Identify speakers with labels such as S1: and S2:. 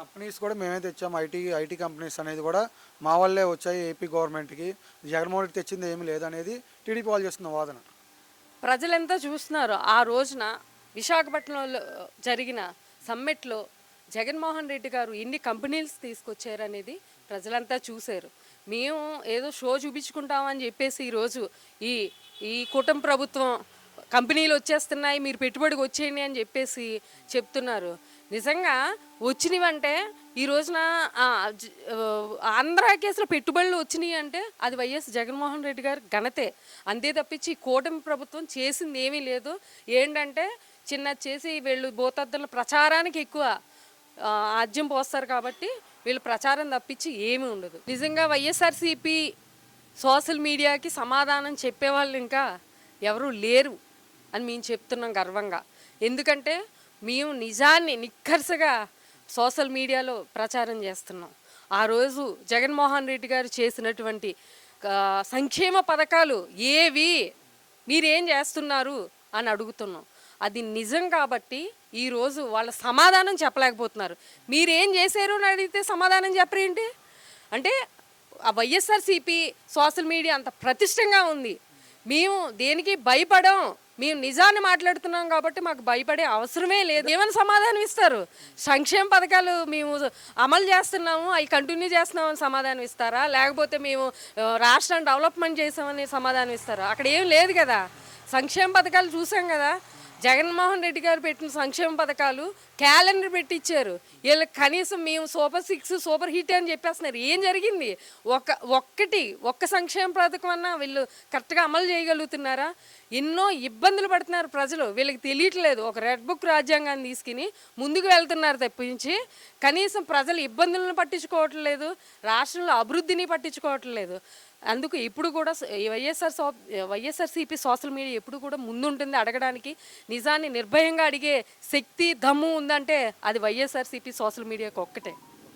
S1: Companies కూడా మేమే తెచ్చాము ఐటీ ఐటీ కంపెనీస్ అనేది కూడా మా వల్లే వచ్చాయి ఏపీ గవర్నమెంట్కి. జగన్మోహన్ రెడ్డి తెచ్చింది ఏమీ లేదనేది టీడీపీ వాళ్ళు చేస్తున్న వాదన.
S2: ప్రజలంతా చూస్తున్నారు? ఆ రోజున విశాఖపట్నంలో జరిగిన సమ్మిట్లో జగన్మోహన్ రెడ్డి గారు ఎన్ని కంపెనీలు తీసుకొచ్చారనేది ప్రజలంతా చూశారు. మేము ఏదో షో చూపించుకుంటామని చెప్పేసి ఈరోజు ఈ ఈ కూటమి ప్రభుత్వం కంపెనీలు వచ్చేస్తున్నాయి మీరు పెట్టుబడికి వచ్చేయండి అని చెప్పేసి చెప్తున్నారు. నిజంగా వచ్చినవంటే ఈ రోజున ఆంధ్ర కేసులో పెట్టుబడులు వచ్చినాయి అంటే అది వైఎస్ జగన్మోహన్ రెడ్డి గారి ఘనతే. అంతే తప్పించి కూటమి ప్రభుత్వం చేసింది ఏమీ లేదు. ఏంటంటే చిన్న చేసి వీళ్ళు భూతద్దుల ప్రచారానికి ఎక్కువ ఆ, ఆజ్యం పోస్తారు కాబట్టి వీళ్ళు ప్రచారం తప్పించి ఏమీ ఉండదు. నిజంగా వైఎస్ఆర్సీపీ సోషల్ మీడియాకి సమాధానం చెప్పేవాళ్ళు ఇంకా ఎవరూ లేరు. అని మేము చెప్తున్నాం గర్వంగా. ఎందుకంటే మేము నిజాన్ని నిక్కర్సగా సోషల్ మీడియాలో ప్రచారం చేస్తున్నాం. ఆ రోజు జగన్మోహన్ రెడ్డి గారు చేసినటువంటి సంక్షేమ పథకాలు ఏవి మీరేం చేస్తున్నారు అని అడుగుతున్నాం. అది నిజం కాబట్టి ఈరోజు వాళ్ళ సమాధానం చెప్పలేకపోతున్నారు. మీరేం చేశారు అని అడిగితే సమాధానం చెప్పరేంటి అంటే ఆ వైఎస్ఆర్సీపీ సోషల్ మీడియా అంత ప్రతిష్టంగా ఉంది. మేము దేనికి భయపడం? మేము నిజాన్ని మాట్లాడుతున్నాం కాబట్టి మాకు భయపడే అవసరమే లేదు. ఏమైనా సమాధానం ఇస్తారు? సంక్షేమ పథకాలు మేము అమలు చేస్తున్నాము అవి కంటిన్యూ చేస్తున్నామని సమాధానం ఇస్తారా? లేకపోతే మేము రాష్ట్రాన్ని డెవలప్మెంట్ చేసామని సమాధానం ఇస్తారా? అక్కడ ఏం లేదు కదా. సంక్షేమ పథకాలు చూసాం కదా. జగన్మోహన్ రెడ్డి గారు పెట్టిన సంక్షేమ పథకాలు క్యాలెండర్ పెట్టించారు వీళ్ళకి కనీసం మేము సూపర్ సిక్స్ సూపర్ హిట్ అని చెప్పేస్తున్నారు. ఏం జరిగింది? ఒక ఒక్కటి ఒక్క సంక్షేమ పథకం అన్నా వీళ్ళు కరెక్ట్గా అమలు చేయగలుగుతున్నారా? ఎన్నో ఇబ్బందులు పడుతున్నారు ప్రజలు. వీళ్ళకి తెలియట్లేదు. ఒక రెడ్ బుక్ రాజ్యాంగాన్ని తీసుకుని ముందుకు వెళ్తున్నారు తప్పించి కనీసం ప్రజలు ఇబ్బందులను పట్టించుకోవట్లేదు రాష్ట్రంలో అభివృద్ధిని పట్టించుకోవట్లేదు. అందుకు ఇప్పుడు కూడా YSR so YSRCP social media ఎప్పుడు కూడా ముందుంటుంది అడగడానికి. నిజాన్ని నిర్భయంగా అడిగే శక్తి దమ్ము ఉందంటే అది వైఎస్ఆర్సీపీ సోషల్ మీడియాకు ఒక్కటే.